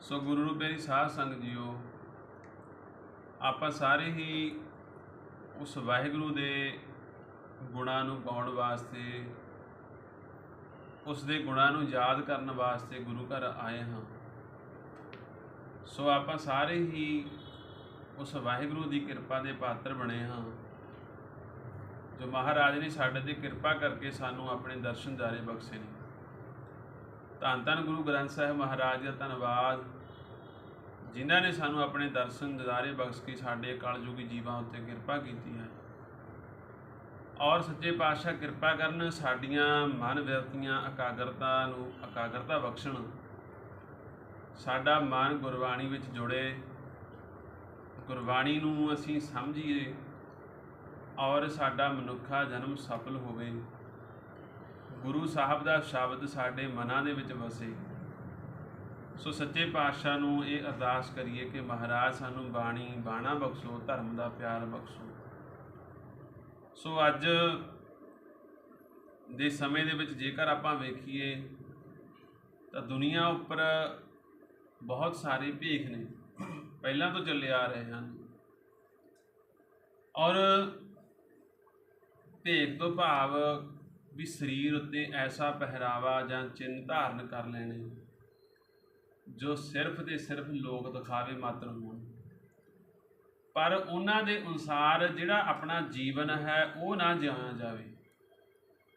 ਸੋ ਗੁਰੂ ਰੂਪੇ ਸਾਧ ਸੰਗਤ ਜੀਓ, ਆਪਾਂ ਸਾਰੇ ਹੀ ਉਸ ਵਾਹਿਗੁਰੂ ਦੇ ਗੁਣਾਂ ਨੂੰ ਗਾਉਣ ਵਾਸਤੇ, ਉਸ ਦੇ ਗੁਣਾਂ ਨੂੰ ਯਾਦ ਕਰਨ ਵਾਸਤੇ ਗੁਰੂ ਘਰ ਆਏ ਹਾਂ। ਸੋ ਆਪਾਂ ਸਾਰੇ ਹੀ ਉਸ ਵਾਹਿਗੁਰੂ ਦੀ ਕਿਰਪਾ ਦੇ ਪਾਤਰ ਬਣੇ ਹਾਂ, ਜੋ ਮਹਾਰਾਜ ਨੇ ਸਾਡੇ ਤੇ ਕਿਰਪਾ ਕਰਕੇ ਸਾਨੂੰ ਆਪਣੇ ਦਰਸ਼ਨ ਦਾਰੇ ਬਖਸ਼ੇ ਨੇ। ਧੰਨ ਧੰਨ ਗੁਰੂ ਗ੍ਰੰਥ ਸਾਹਿਬ ਮਹਾਰਾਜ ਦਾ ਧੰਨਵਾਦ। ਜਿਨ੍ਹਾਂ ਨੇ ਸਾਨੂੰ ਆਪਣੇ ਦਰਸ਼ਨ ਦਿਦਾਰੇ ਬਖਸ਼ ਕੇ ਸਾਡੇ ਕਲਯੁਗੀ ਜੀਵਾਂ ਉੱਤੇ ਕਿਰਪਾ ਕੀਤੀ ਹੈ। ਔਰ ਸੱਚੇ ਪਾਤਸ਼ਾਹ ਕਿਰਪਾ ਕਰਨ ਸਾਡੀਆਂ ਮਨ ਵਿਰਤੀਆਂ ਇਕਾਗਰਤਾ ਨੂੰ ਇਕਾਗਰਤਾ ਬਖਸ਼ਣ, ਸਾਡਾ ਮਨ ਗੁਰਬਾਣੀ ਵਿੱਚ ਜੁੜੇ। ਗੁਰਬਾਣੀ ਨੂੰ ਅਸੀਂ ਸਮਝੀਏ ਔਰ ਸਾਡਾ ਮਨੁੱਖਾ ਜਨਮ ਸਫਲ ਹੋਵੇ। ਗੁਰੂ ਸਾਹਿਬ ਦਾ ਸ਼ਬਦ ਸਾਡੇ ਮਨਾਂ ਦੇ ਵਿੱਚ ਵਸੇ। ਸੋ ਸੱਚੇ ਪਾਤਸ਼ਾਹ ਨੂੰ ਇਹ ਅਰਦਾਸ ਕਰੀਏ ਕਿ ਮਹਾਰਾਜ ਸਾਨੂੰ ਬਾਣੀ, ਬਾਣਾ ਬਖਸ਼ੋ, ਧਰਮ ਦਾ ਪਿਆਰ ਬਖਸ਼ੋ। ਸੋ ਅੱਜ ਦੇ ਸਮੇਂ ਦੇ ਵਿੱਚ ਜੇਕਰ ਆਪਾਂ ਵੇਖੀਏ, ਤਾਂ ਦੁਨੀਆ ਉੱਪਰ ਬਹੁਤ ਸਾਰੇ ਭੇਖ ਨੇ। ਪਹਿਲਾਂ ਤੋਂ ਚੱਲੇ ਆ ਰਹੇ ਹਨ। ਔਰ ਭੇਖ ਤੋਂ ਭਾਵ ਵੀ ਸਰੀਰ ਉੱਤੇ ਐਸਾ ਪਹਿਰਾਵਾ ਜਾਂ ਚਿੰਨ੍ਹ ਧਾਰਨ ਕਰ ਲੈਣੇ। ਜੋ ਸਿਰਫ ਤੇ ਸਿਰਫ ਲੋਕ ਦਿਖਾਵੇ ਮਾਤਰ ਹੋਣ। ਪਰ ਉਹਨਾਂ ਦੇ ਅਨੁਸਾਰ ਜਿਹੜਾ ਆਪਣਾ ਜੀਵਨ ਹੈ, ਉਹ ਨਾ ਜਿਉਣਾ ਜਾਵੇ।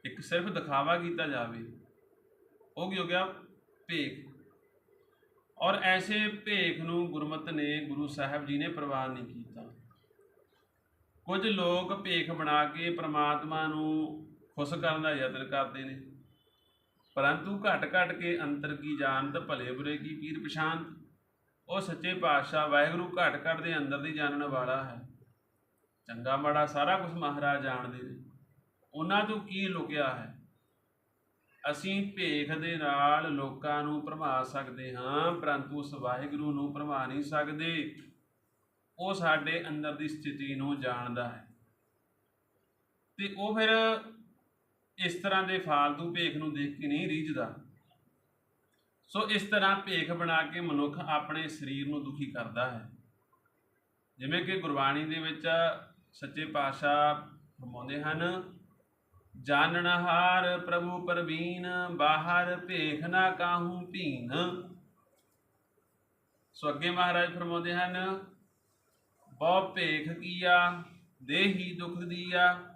ਇੱਕ ਸਿਰਫ ਦਿਖਾਵਾ ਕੀਤਾ ਜਾਵੇ। ਉਹ ਕੀ ਹੋ ਗਿਆ? ਭੇਖ। ਔਰ ਐਸੇ ਭੇਖ ਨੂੰ ਗੁਰਮਤ ਨੇ ਗੁਰੂ ਸਾਹਿਬ ਜੀ ਨੇ ਪ੍ਰਵਾਨ ਨਹੀਂ ਕੀਤਾ। ਕੁਝ ਲੋਕ ਭੇਖ ਬਣਾ ਕੇ ਪ੍ਰਮਾਤਮਾ ਨੂੰ ਖੁਸ਼ ਕਰਨ ਦਾ ਯਤਨ ਕਰਦੇ ਨੇ। ਪਰੰਤੂ ਘਟ ਘਟ ਕੇ ਅੰਤਰ ਕੀ ਜਾਣਤ, ਭਲੇ ਬੁਰੇ ਕੀ ਪੀਰ ਪਛਾਨਤ ਉਹ ਸੱਚੇ ਪਾਤਸ਼ਾਹ ਵਾਹਿਗੁਰੂ ਘਟ ਘਟ ਦੇ ਅੰਦਰ ਦੀ ਜਾਣਨ ਵਾਲਾ ਹੈ। ਚੰਗਾ ਮਾੜਾ ਸਾਰਾ ਕੁਝ ਮਹਾਰਾਜ ਜਾਣਦੇ ਨੇ। ਉਹਨਾਂ ਤੋਂ ਕੀ ਲੁਕਿਆ ਹੈ? ਅਸੀਂ ਭੇਖ ਦੇ ਨਾਲ ਲੋਕਾਂ ਨੂੰ ਭਰਮਾ ਸਕਦੇ ਹਾਂ, ਪਰੰਤੂ ਉਸ ਵਾਹਿਗੁਰੂ ਨੂੰ ਭਰਮਾ ਨਹੀਂ ਸਕਦੇ। ਉਹ ਸਾਡੇ ਅੰਦਰ ਦੀ ਸਥਿਤੀ ਨੂੰ ਜਾਣਦਾ ਹੈ। ਤੇ ਉਹ ਫਿਰ ਇਸ ਤਰ੍ਹਾਂ ਦੇ ਫਾਲਤੂ ਭੇਖ ਨੂੰ ਦੇਖ ਕੇ ਨਹੀਂ ਰੀਝਦਾ। ਸੋ ਇਸ ਤਰ੍ਹਾਂ ਭੇਖ ਬਣਾ ਕੇ ਮਨੁੱਖ ਆਪਣੇ ਸਰੀਰ ਨੂੰ ਦੁਖੀ ਕਰਦਾ ਹੈ। ਜਿਵੇਂ ਕਿ ਗੁਰਬਾਣੀ ਦੇ ਵਿੱਚ ਸੱਚੇ ਪਾਤਸ਼ਾਹ ਫਰਮਾਉਂਦੇ ਹਨ ਜਾਣਨਹਾਰ ਪ੍ਰਭੂ ਪਰਵੀਨ ਬਾਹਰ ਭੇਖ ਨਾ ਕਾਹੂ ਭੀਨ। ਸੋ ਅੱਗੇ ਮਹਾਰਾਜ ਫਰਮਾਉਂਦੇ ਹਨ, ਬਹੁ ਭੇਖ ਕੀਆ, ਦੇਹੀ ਦੁਖ ਦੀਆ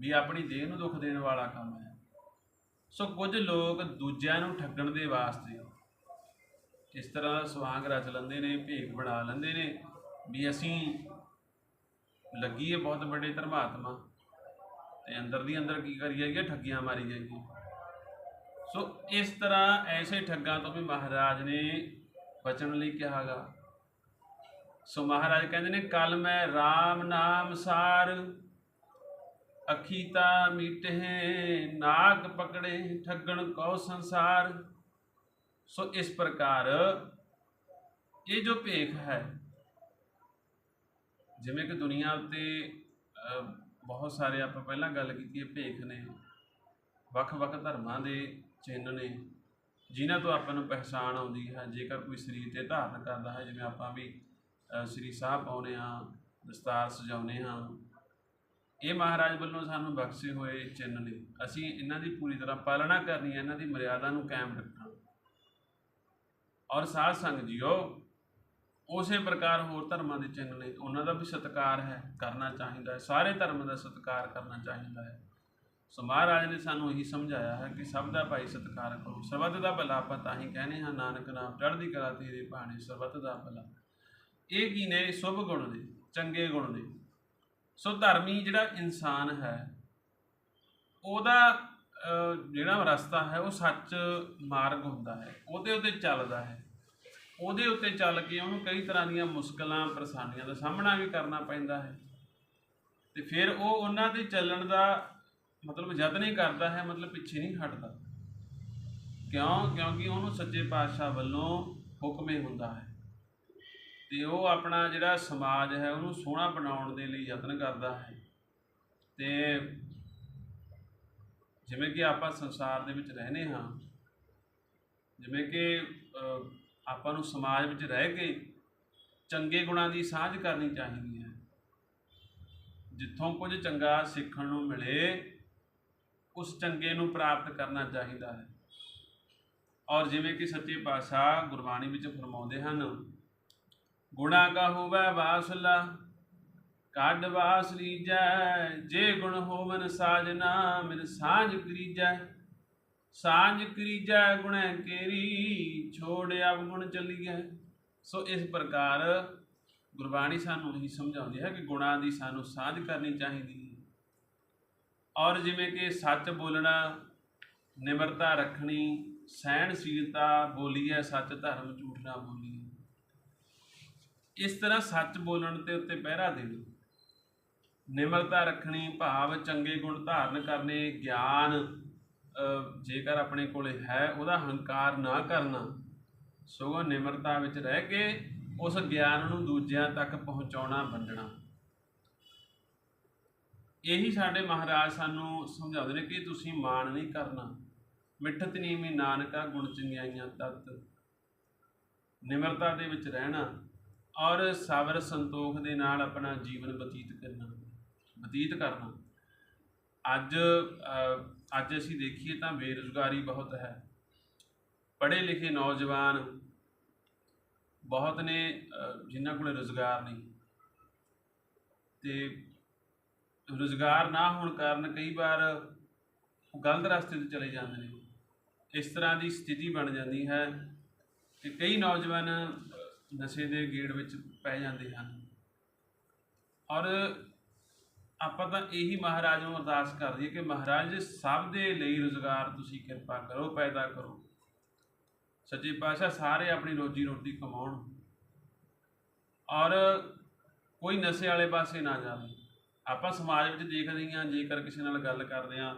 ਵੀ ਆਪਣੀ ਦੇਹ ਨੂੰ ਦੁੱਖ ਦੇਣ ਵਾਲਾ ਕੰਮ ਹੈ। ਸੋ ਕੁਝ ਲੋਕ ਦੂਜਿਆਂ ਨੂੰ ਠੱਗਣ ਦੇ ਵਾਸਤੇ ਇਸ ਤਰ੍ਹਾਂ ਦਾ ਰਚ ਲੈਂਦੇ ਨੇ, ਭੇਖ ਬਣਾ ਲੈਂਦੇ ਨੇ, ਵੀ ਅਸੀਂ ਲੱਗੀਏ ਬਹੁਤ ਵੱਡੇ ਧਰਮਾਤਮਾ ਤੇ ਅੰਦਰ ਦੀ ਅੰਦਰ ਕੀ ਕਰੀ ਜਾਈਏ ਠੱਗੀਆਂ ਮਾਰੀ ਜਾਈਏ। ਸੋ ਇਸ ਤਰ੍ਹਾਂ ਐਸੇ ਠੱਗਾਂ ਤੋਂ ਵੀ ਮਹਾਰਾਜ ਨੇ ਬਚਣ ਲਈ ਕਿਹਾਗਾ ਸੋ ਮਹਾਰਾਜ ਕਹਿੰਦੇ ਨੇ ਕੱਲ ਮੈਂ RAM ਨਾਮ ਸਾਰ ਅੱਖੀ ਤਾਂ ਮੀਟੇ ਨਾਗ ਪਕੜੇ, ਠੱਗਣ ਕਉ ਸੰਸਾਰ। ਸੋ ਇਸ ਪ੍ਰਕਾਰ ਇਹ ਜੋ ਭੇਖ ਹੈ, ਜਿਵੇਂ ਕਿ ਦੁਨੀਆ ਉੱਤੇ ਬਹੁਤ ਸਾਰੇ ਆਪਾਂ ਪਹਿਲਾਂ ਗੱਲ ਕੀਤੀ ਹੈ ਭੇਖ ਨੇ, ਵੱਖ-ਵੱਖ ਧਰਮਾਂ ਦੇ ਚਿੰਨ੍ਹ ਨੇ, ਜਿਨ੍ਹਾਂ ਤੋਂ ਆਪਾਂ ਨੂੰ ਪਹਿਚਾਣ ਆਉਂਦੀ ਹੈ। ਜੇਕਰ ਕੋਈ ਸਰੀਰ ਤੇ ਧਾਰਨ ਕਰਦਾ ਹੈ, ਜਿਵੇਂ ਆਪਾਂ ਵੀ ਸ੍ਰੀ ਸਾਹਿਬ ਪਾਉਨੇ ਆ ਦਸਤਾਰ ਸਜਾਉਨੇ ਹਾਂ ਇਹ ਮਹਾਰਾਜ ਵੱਲੋਂ ਸਾਨੂੰ ਬਖਸ਼ੇ ਹੋਏ ਚਿੰਨ੍ਹ ਨੇ। ਅਸੀਂ ਇਹਨਾਂ ਦੀ ਪੂਰੀ ਤਰ੍ਹਾਂ ਪਾਲਣਾ ਕਰਨੀ ਹੈ, ਇਹਨਾਂ ਦੀ ਮਰਿਆਦਾ ਨੂੰ ਕਾਇਮ ਰੱਖਣਾ। ਔਰ ਸਾਧ ਸੰਗ ਜੀਓ, ਉਸੇ ਪ੍ਰਕਾਰ ਹੋਰ ਧਰਮਾਂ ਦੇ ਚਿੰਨ੍ਹ ਨੇ, ਉਹਨਾਂ ਦਾ ਵੀ ਸਤਿਕਾਰ ਹੈ, ਕਰਨਾ ਚਾਹੀਦਾ ਹੈ। ਸਾਰੇ ਧਰਮ ਦਾ ਸਤਿਕਾਰ ਕਰਨਾ ਚਾਹੀਦਾ ਹੈ। ਸੋ ਮਹਾਰਾਜ ਨੇ ਸਾਨੂੰ ਇਹੀ ਸਮਝਾਇਆ ਹੈ ਕਿ ਸਭ ਦਾ ਭਾਈ ਸਤਿਕਾਰ ਕਰੋ। ਸਰਬੱਤ ਦਾ ਭਲਾ ਆਪਾਂ ਤਾਂ ਹੀ ਕਹਿੰਦੇ ਹਾਂ, ਨਾਨਕ ਨਾਮ ਚੜ੍ਹਦੀ ਕਲਾ ਤੇਰੇ ਭਾਣੇ ਸਰਬੱਤ ਦਾ ਭਲਾ। ਇਹ ਕੀ ਨੇ? ਸ਼ੁਭ ਗੁਣ ਨੇ, ਚੰਗੇ ਗੁਣ ਨੇ। ਸੋ ਧਰਮੀ ਜਿਹੜਾ ਇਨਸਾਨ ਹੈ, ਉਹਦਾ ਜਿਹੜਾ ਰਸਤਾ ਹੈ, ਉਹ ਸੱਚ ਮਾਰਗ ਹੁੰਦਾ ਹੈ। ਉਹਦੇ ਉੱਤੇ ਚੱਲਦਾ ਹੈ। ਉਹਦੇ ਉੱਤੇ ਚੱਲ ਕੇ ਉਹਨੂੰ ਕਈ ਤਰ੍ਹਾਂ ਦੀਆਂ ਮੁਸ਼ਕਲਾਂ, ਪਰੇਸ਼ਾਨੀਆਂ ਦਾ ਸਾਹਮਣਾ ਵੀ ਕਰਨਾ ਪੈਂਦਾ ਹੈ। ਤੇ ਫਿਰ ਉਹ ਉਹਨਾਂ ਦੇ ਚੱਲਣ ਦਾ ਮਤਲਬ ਯਤਨ ਹੀ ਕਰਦਾ ਹੈ, ਮਤਲਬ ਪਿੱਛੇ ਨਹੀਂ ਹਟਦਾ। ਕਿਉਂ? ਕਿਉਂਕਿ ਉਹਨੂੰ ਸੱਚੇ ਪਾਤਸ਼ਾਹ ਵੱਲੋਂ ਹੁਕਮ ਹੀ ਹੁੰਦਾ ਹੈ। ਤੇ ਉਹ ਆਪਣਾ ਜਿਹੜਾ ਸਮਾਜ ਹੈ, ਉਹਨੂੰ ਸੋਹਣਾ ਬਣਾਉਣ ਦੇ ਲਈ ਯਤਨ ਕਰਦਾ ਹੈ। ਤੇ ਜਿਵੇਂ ਕਿ ਆਪਾਂ ਸੰਸਾਰ ਦੇ ਵਿੱਚ ਰਹਨੇ ਹਾਂ, ਜਿਵੇਂ ਕਿ ਆਪਾਂ ਨੂੰ ਸਮਾਜ ਵਿੱਚ ਰਹਿ ਕੇ ਚੰਗੇ ਗੁਣਾਂ ਦੀ ਸਾਂਝ ਕਰਨੀ ਚਾਹੀਦੀ ਹੈ। ਜਿੱਥੋਂ ਕੁਝ ਚੰਗਾ ਸਿੱਖਣ ਨੂੰ ਮਿਲੇ, ਉਸ ਚੰਗੇ ਨੂੰ ਪ੍ਰਾਪਤ ਕਰਨਾ ਚਾਹੀਦਾ ਹੈ। ਔਰ ਜਿਵੇਂ ਕਿ ਸੱਚੇ ਪਾਤਸ਼ਾਹ ਗੁਰਬਾਣੀ ਵਿੱਚ ਫਰਮਾਉਂਦੇ ਹਨ ਗੁਣਾ ਕਾ ਹੋਵੇ ਵਾਸਲਾ, ਕੱਢ ਵਾਸ ਲੀਜੈ ਜੇ ਗੁਣ ਹੋਵਨ ਸਾਜਨਾ, ਮਿਲ ਸਾਂਝ ਕਰੀਜੈ। ਸਾਂਝ ਕਰੀਜੈ ਗੁਣੈ ਕੇਰੀ, ਛੋੜ ਅਵਗੁਣ ਚੱਲੀਐ। ਸੋ ਇਸ ਪ੍ਰਕਾਰ ਗੁਰਬਾਣੀ ਸਾਨੂੰ ਇਹੀ ਸਮਝਾਉਂਦੀ ਹੈ ਕਿ ਗੁਣਾਂ ਦੀ ਸਾਨੂੰ ਸਾਂਝ ਕਰਨੀ ਚਾਹੀਦੀ ਹੈ। ਔਰ ਜਿਵੇਂ ਕਿ ਸੱਚ ਬੋਲਣਾ, ਨਿਮਰਤਾ ਰੱਖਣੀ, ਸਹਿਣਸ਼ੀਲਤਾ ਬੋਲੀਏ ਸੱਚ ਧਰਮ ਝੂਠ ਨਾ ਬੋਲੀਏ। ਇਸ ਤਰ੍ਹਾਂ ਸੱਚ ਬੋਲਣ ਤੇ ਉੱਤੇ ਪਹਿਰਾ ਦਿਓ। ਨਿਮਰਤਾ ਰੱਖਣੀ ਭਾਵ ਚੰਗੇ ਗੁਣ ਧਾਰਨ ਕਰਨੇ ਗਿਆਨ ਅ, ਜੇਕਰ ਆਪਣੇ ਕੋਲੇ ਹੈ ਉਹਦਾ ਹੰਕਾਰ ਨਾ ਕਰਨਾ। ਸਗੋਂ ਨਿਮਰਤਾ ਵਿੱਚ ਰਹਿ ਕੇ ਉਸ ਗਿਆਨ ਨੂੰ ਦੂਜਿਆਂ ਤੱਕ ਪਹੁੰਚਾਉਣਾ ਵੰਡਣਾ। ਇਹੀ ਸਾਡੇ ਮਹਾਰਾਜ ਸਾਨੂੰ ਸਮਝਾਉਂਦੇ ਨੇ ਕਿ ਤੁਸੀਂ ਮਾਣ ਨਹੀਂ ਕਰਨਾ। ਮਿੱਠਤ ਨੀਵੀ ਨਾਨਕਾ ਗੁਣ ਚੰਗਿਆਈਆਂ ਤਤ। ਨਿਮਰਤਾ ਦੇ ਵਿੱਚ ਰਹਿਣਾ ਔਰ ਸਬਰ ਸੰਤੋਖ ਦੇ ਨਾਲ ਆਪਣਾ ਜੀਵਨ ਬਤੀਤ ਕਰਨਾ ਬਤੀਤ ਕਰਨਾ। ਅੱਜ ਅੱਜ ਅਸੀਂ ਦੇਖੀਏ ਤਾਂ ਬੇਰੁਜ਼ਗਾਰੀ ਬਹੁਤ ਹੈ। ਪੜ੍ਹੇ ਲਿਖੇ ਨੌਜਵਾਨ ਬਹੁਤ ਨੇ ਜਿਨ੍ਹਾਂ ਕੋਲ ਰੁਜ਼ਗਾਰ ਨਹੀਂ। ਤੇ ਰੁਜ਼ਗਾਰ ਨਾ ਹੋਣ ਕਾਰਨ ਕਈ ਵਾਰ ਗਲਤ ਰਸਤੇ ਤੇ ਚਲੇ ਜਾਂਦੇ ਨੇ। ਇਸ ਤਰ੍ਹਾਂ ਦੀ ਸਥਿਤੀ ਬਣ ਜਾਂਦੀ ਹੈ ਕਿ ਕਈ ਨੌਜਵਾਨ ਨਸ਼ੇ ਦੇ ਗੇੜ ਵਿੱਚ ਪੈ ਜਾਂਦੇ ਹਨ। ਔਰ ਆਪਾਂ ਤਾਂ ਇਹੀ ਮਹਾਰਾਜ ਨੂੰ ਅਰਦਾਸ ਕਰਦੀ ਰਹੀਏ ਕਿ ਮਹਾਰਾਜ, ਸਭ ਦੇ ਲਈ ਰੁਜ਼ਗਾਰ ਤੁਸੀਂ ਕਿਰਪਾ ਕਰੋ, ਪੈਦਾ ਕਰੋ। ਸੱਚੇ ਪਾਤਸ਼ਾਹ ਸਾਰੇ ਆਪਣੀ ਰੋਜੀ ਰੋਟੀ ਕਮਾਉਣ। ਔਰ ਕੋਈ ਨਸ਼ੇ ਵਾਲੇ ਪਾਸੇ ਨਾ ਜਾਵੇ। ਆਪਾਂ ਸਮਾਜ ਵਿੱਚ ਦੇਖਦੇ ਹਾਂ ਜੇਕਰ ਕਿਸੇ ਨਾਲ ਗੱਲ ਕਰਦੇ ਹਾਂ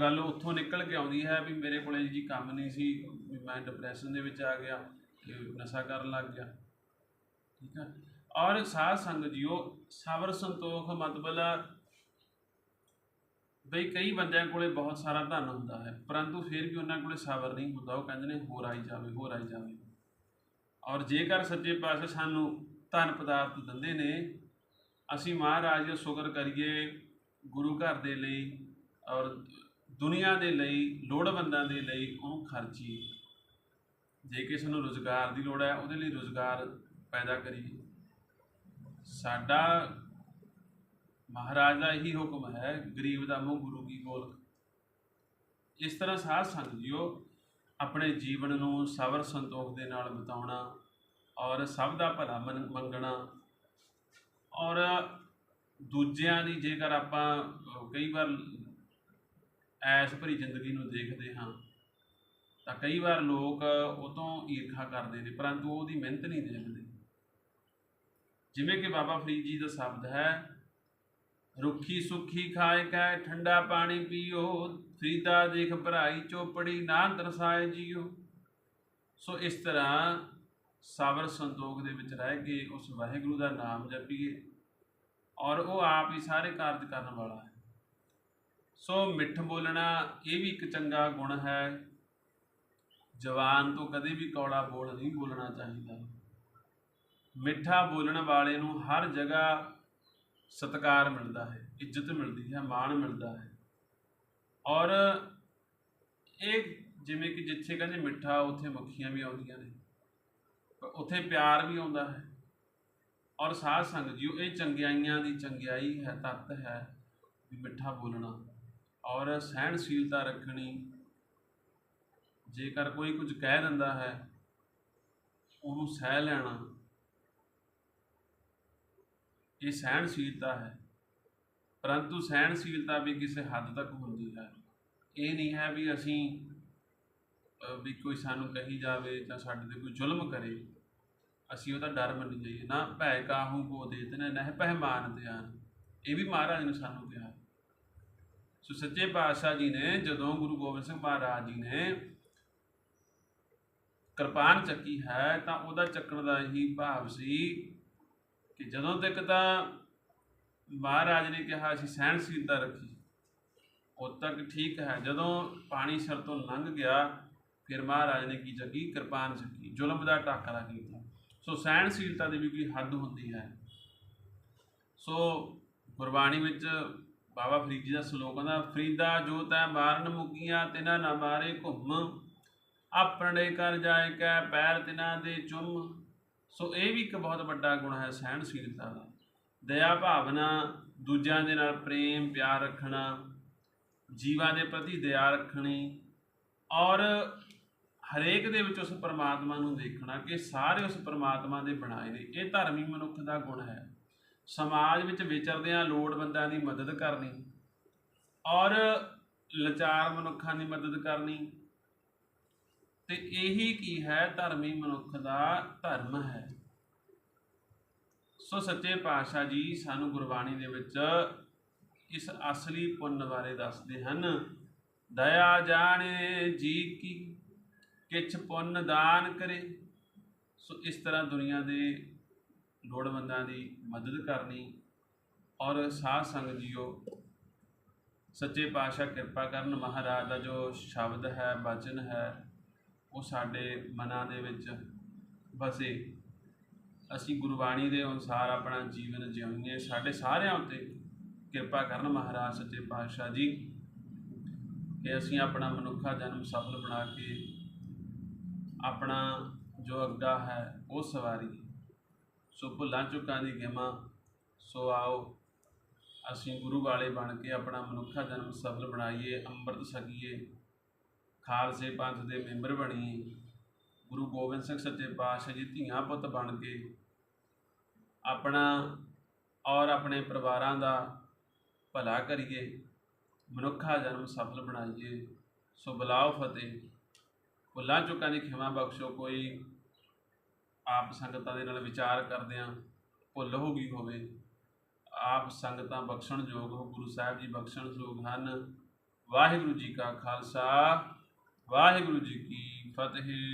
ਗੱਲ ਉੱਥੋਂ ਨਿਕਲ ਕੇ ਆਉਂਦੀ ਹੈ ਵੀ ਮੇਰੇ ਕੋਲੇ ਜੀ ਕੰਮ ਨਹੀਂ ਸੀ, ਵੀ ਮੈਂ ਡਿਪਰੈਸ਼ਨ ਦੇ ਵਿੱਚ ਆ ਗਿਆ ਨਸ਼ਾ ਕਰਨ ਲੱਗ ਗਿਆ। ਠੀਕ ਹੈ ਔਰ ਸਾਧ ਸੰਗਤ ਜੀਓ ਸਬਰ ਸੰਤੋਖ ਮਤਲਬ ਬਈ ਕਈ ਬੰਦਿਆਂ ਕੋਲੇ ਬਹੁਤ ਸਾਰਾ ਧਨ ਹੁੰਦਾ ਹੈ, ਪਰੰਤੂ ਫਿਰ ਵੀ ਉਹਨਾਂ ਕੋਲੇ ਸਬਰ ਨਹੀਂ ਹੁੰਦਾ। ਉਹ ਕਹਿੰਦੇ ਨੇ, ਹੋਰ ਆਈ ਜਾਵੇ, ਹੋਰ ਆਈ ਜਾਵੇ। ਔਰ ਜੇਕਰ ਸੱਚੇ ਪਾਤਸ਼ਾਹ ਸਾਨੂੰ ਧਨ ਪਦਾਰਥ ਦਿੰਦੇ ਨੇ, ਅਸੀਂ ਮਹਾਰਾਜ ਦਾ ਸ਼ੁਕਰ ਕਰੀਏ, ਗੁਰੂ ਘਰ ਦੇ ਲਈ ਔਰ ਦੁਨੀਆ ਦੇ ਲਈ, ਲੋੜਵੰਦਾਂ ਦੇ ਲਈ ਉਹਨੂੰ ਖਰਚੀਏ। ਜੇ ਕਿਸੇ ਨੂੰ ਰੁਜ਼ਗਾਰ ਦੀ ਲੋੜ ਹੈ, ਉਹਦੇ ਲਈ ਰੁਜ਼ਗਾਰ ਪੈਦਾ ਕਰੀਏ ਸਾਡਾ ਮਹਾਰਾਜ ਦਾ ਇਹੀ ਹੁਕਮ ਹੈ, ਗਰੀਬ ਦਾ ਮੂੰਹ ਗੁਰੂ ਕੀ ਗੋਲਕ ਇਸ ਤਰ੍ਹਾਂ ਸਾਧ ਸੰਗਤ ਜੀਓ, ਆਪਣੇ ਜੀਵਨ ਨੂੰ ਸਬਰ ਸੰਤੋਖ ਦੇ ਨਾਲ ਬਿਤਾਉਣਾ ਔਰ ਸਭ ਦਾ ਭਲਾ ਮਨ- ਮੰਗਣਾ ਔਰ ਦੂਜਿਆਂ ਦੀ ਜੇਕਰ ਆਪਾਂ ਕਈ ਵਾਰ ਐਸ ਭਰੀ ਜ਼ਿੰਦਗੀ ਨੂੰ ਦੇਖਦੇ ਹਾਂ, ਤਾਂ ਕਈ ਵਾਰ ਲੋਕ ਉਹ ਤੋਂ ਈਰਖਾ ਕਰਦੇ ਨੇ, ਪਰੰਤੂ ਉਹਦੀ ਮਿਹਨਤ ਨਹੀਂ ਦੇਖਦੇ। ਜਿਵੇਂ ਕਿ ਬਾਬਾ ਫਰੀਦ ਜੀ ਦਾ ਸ਼ਬਦ ਹੈ, ਰੁੱਖੀ ਸੁੱਖੀ ਖਾਏ ਕੈ, ਠੰਡਾ ਪਾਣੀ ਪੀਓ, ਫਰੀਦਾ ਦੇਖ ਭਰਾਈ ਚੋਪੜੀ ਨਾ ਦਰਸਾਏ ਜੀਓ। ਸੋ ਇਸ ਤਰ੍ਹਾਂ ਸਬਰ ਸੰਤੋਖ ਦੇ ਵਿੱਚ ਰਹਿ ਕੇ ਉਸ ਵਾਹਿਗੁਰੂ ਦਾ ਨਾਮ ਜਪੀਏ ਔਰ ਉਹ ਆਪ ਹੀ ਸਾਰੇ ਕਾਰਜ ਕਰਨ ਵਾਲਾ ਹੈ। ਸੋ ਮਿੱਠ ਬੋਲਣਾ ਇਹ ਵੀ ਇੱਕ ਚੰਗਾ ਗੁਣ ਹੈ। ਜਵਾਨ ਤੋਂ ਕਦੇ ਵੀ ਕੌੜਾ ਬੋਲ ਨਹੀਂ ਬੋਲਣਾ ਚਾਹੀਦਾ। ਮਿੱਠਾ ਬੋਲਣ ਵਾਲੇ ਨੂੰ ਹਰ ਜਗ੍ਹਾ ਸਤਿਕਾਰ ਮਿਲਦਾ ਹੈ, ਇੱਜ਼ਤ ਮਿਲਦੀ ਹੈ, ਮਾਣ ਮਿਲਦਾ ਹੈ। ਔਰ ਇਹ ਜਿਵੇਂ ਕਿ ਜਿੱਥੇ ਕਹਿੰਦੇ ਮਿੱਠਾ, ਉੱਥੇ ਮੱਖੀਆਂ ਵੀ ਆਉਂਦੀਆਂ ਨੇ। ਉੱਥੇ ਪਿਆਰ ਵੀ ਆਉਂਦਾ ਹੈ। ਔਰ ਸਾਧ ਸੰਗਤ ਜੀਓ, ਇਹ ਚੰਗਿਆਈਆਂ ਦੀ ਚੰਗਿਆਈ ਹੈ, ਤੱਤ ਹੈ ਵੀ ਮਿੱਠਾ ਬੋਲਣਾ। ਔਰ ਸਹਿਣਸ਼ੀਲਤਾ ਰੱਖਣੀ, ਜੇਕਰ ਕੋਈ ਕੁਝ ਕਹਿ ਦਿੰਦਾ ਹੈ, ਉਹਨੂੰ ਸਹਿ ਲੈਣਾ ਇਹ ਸਹਿਣਸ਼ੀਲਤਾ ਹੈ। ਪਰੰਤੂ ਸਹਿਣਸ਼ੀਲਤਾ ਵੀ ਕਿਸੇ ਹੱਦ ਤੱਕ ਹੁੰਦੀ ਹੈ। ਇਹ ਨਹੀਂ ਹੈ ਵੀ ਅਸੀਂ ਵੀ ਕੋਈ ਸਾਨੂੰ ਕਹੀ ਜਾਵੇ ਜਾਂ ਸਾਡੇ ਤੇ ਕੋਈ ਜ਼ੁਲਮ ਕਰੇ। ਅਸੀਂ ਉਹਦਾ ਡਰ ਮੰਨੀ ਜਾਈਏ। ਨਾ ਭੈ ਕਾਹੂ ਕੋ ਦੇਤ ਨਹਿ ਪਹਿਮਾਨ ਧਿਆਨ। ਇਹ ਵੀ ਮਹਾਰਾਜ ਨੇ ਸਾਨੂੰ ਕਿਹਾ। ਸੋ ਸੱਚੇ ਪਾਤਸ਼ਾਹ ਜੀ ਨੇ, ਜਦੋਂ ਗੁਰੂ ਗੋਬਿੰਦ ਸਿੰਘ ਮਹਾਰਾਜ ਜੀ ਨੇ ਕਿਰਪਾਨ ਚੱਕੀ ਹੈ, ਤਾਂ ਉਹਦਾ ਚੱਕਣ ਦਾ ਹੀ ਭਾਵ ਸੀ ਕਿ ਜਦੋਂ ਤੱਕ ਤਾਂ ਮਹਾਰਾਜ ਨੇ ਕਿਹਾ ਅਸੀਂ ਸਹਿਣਸ਼ੀਲਤਾ ਰੱਖੀ, ਉਦ ਤੱਕ ਠੀਕ ਹੈ। ਜਦੋਂ ਪਾਣੀ ਸਿਰ ਤੋਂ ਲੰਘ ਗਿਆ, ਫਿਰ ਮਹਾਰਾਜ ਨੇ ਕੀ ਚੱਕੀ? ਕਿਰਪਾਨ ਚੱਕੀ, ਜ਼ੁਲਮ ਦਾ ਟਾਕਰਾ ਕੀਤਾ। ਸੋ ਸਹਿਣਸ਼ੀਲਤਾ ਦੀ ਵੀ ਕੋਈ ਹੱਦ ਹੁੰਦੀ ਹੈ। ਸੋ ਗੁਰਬਾਣੀ ਵਿੱਚ ਬਾਬਾ ਫਰੀਦ ਜੀ ਦਾ ਸ਼ਲੋਕ ਆਉਂਦਾ, ਫਰੀਦਾ ਜੋ ਤੈ ਮਾਰਨ ਮੁਕੀਆਂ, ਤਿਨਾ ਨਾ ਮਾਰੇ ਘੁੰਮ। ਆਪਣੇ ਕਰ ਜਾਏ ਕੈ ਪੈਰ ਤਿਨਾ ਦੇ ਚੁੰਮ। ਸੋ ਇਹ ਵੀ ਇੱਕ ਬਹੁਤ ਵੱਡਾ ਗੁਣ ਹੈ ਸਹਿਣਸ਼ੀਲਤਾ ਦਾ। ਦਇਆ ਭਾਵਨਾ, ਦੂਜਿਆਂ ਦੇ ਨਾਲ ਪ੍ਰੇਮ, ਪਿਆਰ ਰੱਖਣਾ, ਜੀਵਾਂ ਦੇ ਪ੍ਰਤੀ ਦਇਆ ਰੱਖਣੀ ਔਰ ਹਰੇਕ ਦੇ ਵਿੱਚ ਉਸ ਪਰਮਾਤਮਾ ਨੂੰ ਦੇਖਣਾ ਕਿ ਸਾਰੇ ਉਸ ਪਰਮਾਤਮਾ ਦੇ ਬਣਾਏ ਨੇ। ਇਹ ਧਰਮੀ ਮਨੁੱਖ ਦਾ ਗੁਣ ਹੈ। ਸਮਾਜ ਵਿੱਚ ਵਿਚਰਦਿਆਂ ਲੋੜਵੰਦਾਂ ਦੀ ਮਦਦ ਕਰਨੀ ਔਰ ਲਾਚਾਰ ਮਨੁੱਖਾਂ ਦੀ ਮਦਦ ਕਰਨੀ ਤੇ ਇਹੀ ਕੀ ਹੈ? ਧਰਮੀ ਮਨੁੱਖ ਦਾ ਧਰਮ ਹੈ। ਸੋ ਸੱਚੇ ਪਾਤਸ਼ਾਹ ਜੀ ਸਾਨੂੰ ਗੁਰਬਾਣੀ ਦੇ ਵਿੱਚ ਇਸ ਅਸਲੀ ਪੁੰਨ ਬਾਰੇ ਦੱਸਦੇ ਹਨ। ਦਇਆ ਜਾਣੇ, ਜੀ ਕੀ, ਕਿਛ ਪੁੰਨ ਦਾਨ ਕਰੇ। ਸੋ ਇਸ ਤਰ੍ਹਾਂ ਦੁਨੀਆ ਦੇ ਲੋੜਵੰਦਾਂ ਦੀ ਮਦਦ ਕਰਨੀ। ਔਰ ਸਾਧ ਸੰਗ ਜੀਓ, ਸੱਚੇ ਪਾਤਸ਼ਾਹ ਕਿਰਪਾ ਕਰਨ ਮਹਾਰਾਜ ਦਾ ਜੋ ਸ਼ਬਦ ਹੈ, ਬਚਨ ਹੈ ਉਹ ਸਾਡੇ ਮਨਾਂ ਦੇ ਵਿੱਚ ਵਸੇ। ਅਸੀਂ ਗੁਰਬਾਣੀ ਦੇ ਅਨੁਸਾਰ ਆਪਣਾ ਜੀਵਨ ਜਿਉਈਏ ਸਾਡੇ ਸਾਰਿਆਂ ਉੱਤੇ ਕਿਰਪਾ ਕਰਨ ਮਹਾਰਾਜ ਸੱਚੇ ਪਾਤਸ਼ਾਹ ਜੀ, ਕਿ ਅਸੀਂ ਆਪਣਾ ਮਨੁੱਖਾ ਜਨਮ ਸਫਲ ਬਣਾ ਕੇ ਆਪਣਾ ਜੋ ਅੱਗਾ ਹੈ, ਉਹ ਸਵਾਰੀ। ਸੋ ਭੁੱਲਾਂ ਚੁੱਕਾਂ ਦੀ ਗੇਮਾਂ, ਸੋ ਆਓ ਅਸੀਂ ਗੁਰੂ ਵਾਲੇ ਬਣ ਕੇ ਆਪਣਾ ਮਨੁੱਖਾ ਜਨਮ ਸਫਲ ਬਣਾਈਏ, ਅੰਮ੍ਰਿਤ ਸਕੀਏ ਖਾਲਸੇ ਪੰਥ ਦੇ ਮੈਂਬਰ ਬਣੀਏ ਗੁਰੂ ਗੋਬਿੰਦ ਸਿੰਘ ਸੱਚੇ ਪਾਤਸ਼ਾਹ ਜੀ ਧੀਆਂ ਪੁੱਤ ਬਣ ਕੇ ਆਪਣਾ ਔਰ ਆਪਣੇ ਪਰਿਵਾਰਾਂ ਦਾ ਭਲਾ ਕਰੀਏ, ਮਨੁੱਖਾ ਜਨਮ ਸਫਲ ਬਣਾਈਏ, ਸੋ ਬਲਾਓ ਫਤਿਹ। ਭੁੱਲਾਂ ਚੁੱਕਾਂ ਦੀ ਖਿਮਾ ਬਖਸ਼ੋ ਕੋਈ। ਆਪ ਸੰਗਤਾਂ ਦੇ ਨਾਲ ਵਿਚਾਰ ਕਰਦਿਆਂ ਭੁੱਲ ਹੋ ਗਈ ਹੋਵੇ। ਆਪ ਸੰਗਤਾਂ ਬਖਸ਼ਣ ਯੋਗ ਹੋ, ਗੁਰੂ ਸਾਹਿਬ ਜੀ ਬਖਸ਼ਣ ਯੋਗ ਹਨ। ਵਾਹਿਗੁਰੂ ਜੀ ਕਾ ਖਾਲਸਾ। ਵਾਹਿਗੁਰੂ ਜੀ ਕੀ ਫਤਿਹ।